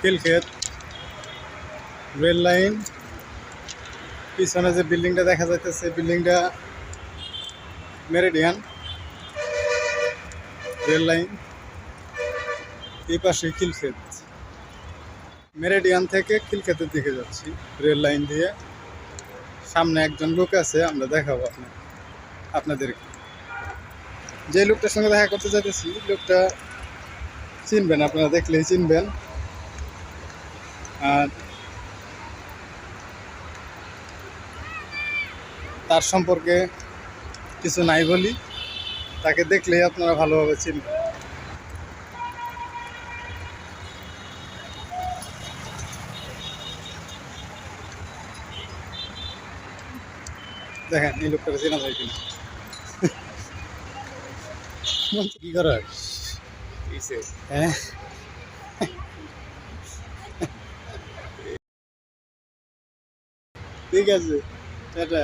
Khilkhet rail line, পিছনে যে বিল্ডিংটা দেখা যাইতেছে বিল্ডিংটা মেরিডিয়ান, রেল লাইন, এই পাশে খিলক্ষেত মেরিডিয়ান থেকে খিলক্ষেতের দিকে যাচ্ছি, রেল লাইন দিয়ে। সামনে একজন লোক আছে, আমরা দেখাবো আপনার আপনাদেরকে। যে লোকটার সঙ্গে দেখা করতে চাইতেছি লোকটা চিনবেন, আপনারা দেখলেই চিনবেন। তার সম্পর্কে কিছু নাই বলি। তাকে দেখলেই আপনারা ভালোভাবে চিনবেন। দেখেন এই লোকটাকে চেনা যায় কিনা। কি করাস হ্যাঁ? ঠিক আছে টাটা।